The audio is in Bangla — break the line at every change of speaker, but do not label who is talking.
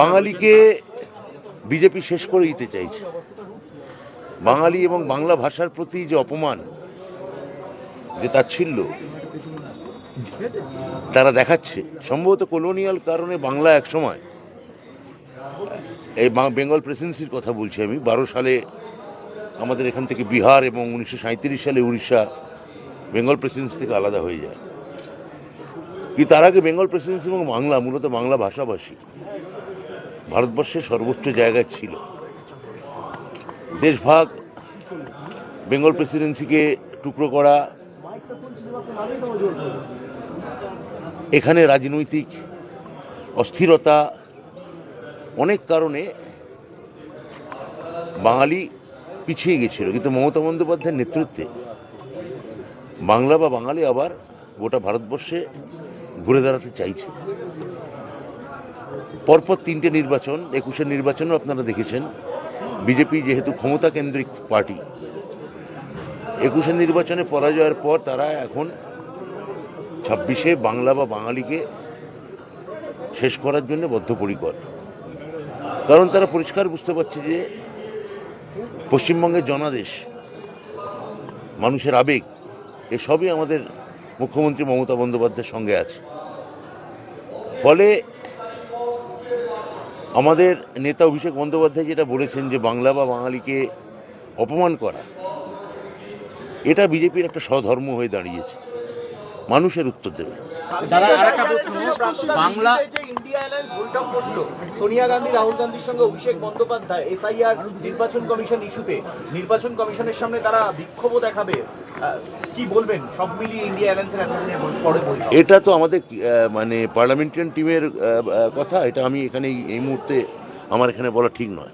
বাঙালিকে বিজেপি শেষ করে দিতে চাইছে। বাঙালি এবং বাংলা ভাষার প্রতি যে অপমান, যে তাচ্ছিল্য, তারা দেখাচ্ছে। সম্ভবত কলোনিয়াল কারণে বাংলা একসময় এই বেঙ্গল প্রেসিডেন্সির কথা বলছি আমি, বারো সালে আমাদের এখান থেকে বিহার এবং উনিশশো সালে উড়িষ্যা বেঙ্গল প্রেসিডেন্সি থেকে আলাদা হয়ে যায়। কি তার আগে বেঙ্গল প্রেসিডেন্সি এবং বাংলা, মূলত বাংলা ভাষাভাষী? ভারতবর্ষের সর্বোচ্চ জায়গায় ছিল। দেশভাগ বেঙ্গল প্রেসিডেন্সিকে টুকরো করা, এখানে রাজনৈতিক অস্থিরতা, অনেক কারণে বাঙালি পিছিয়ে গেছিল। কিন্তু মমতা বন্দ্যোপাধ্যায়ের নেতৃত্বে বাংলা বা বাঙালি আবার গোটা ভারতবর্ষে ঘুরে দাঁড়াতে চাইছে। পরপর তিনটে নির্বাচন, একুশের নির্বাচনও আপনারা দেখেছেন। বিজেপি যেহেতু ক্ষমতা কেন্দ্রিক পার্টি, একুশের নির্বাচনে পরাজয়ের পর তারা এখন ছাব্বিশে বাংলা বা বাঙালিকে শেষ করার জন্য বদ্ধপরিকর। কারণ তারা পরিষ্কার বুঝতে পারছে যে পশ্চিমবঙ্গের জনাদেশ, মানুষের আবেগ এসবই আমাদের মুখ্যমন্ত্রী মমতা বন্দ্যোপাধ্যায়ের সঙ্গে আছে। ফলে আমাদের নেতা অভিষেক বন্দ্যোপাধ্যায় যেটা বলেছেন যে বাংলা বা বাঙালিকে অপমান করা, এটা বিজেপির একটা স্বধর্ম হয়ে দাঁড়িয়েছে। মানুষের উত্তর দেবে।
দাদা আরেকটা প্রশ্ন। বাংলা
ইন্ডিয়া অ্যালায়েন্স বৈঠক বসল সোনিয়া গান্ধী রাহুল গান্ধীর সঙ্গে অভিষেক বন্দ্যোপাধ্যায় এসআইআর নির্বাচন কমিশন ইস্যুতে নির্বাচন কমিশনের সামনে তারা বিক্ষোভও দেখাবে। আহ, কি বলবেন? সব মিলিয়ে ইন্ডিয়া অ্যালায়েন্সের পরে
এটা তো আমাদের মানে পার্লামেন্টারিয়ান টিমের কথা এটা আমি এখানে এই মুহূর্তে আমার এখানে বলা ঠিক নয়।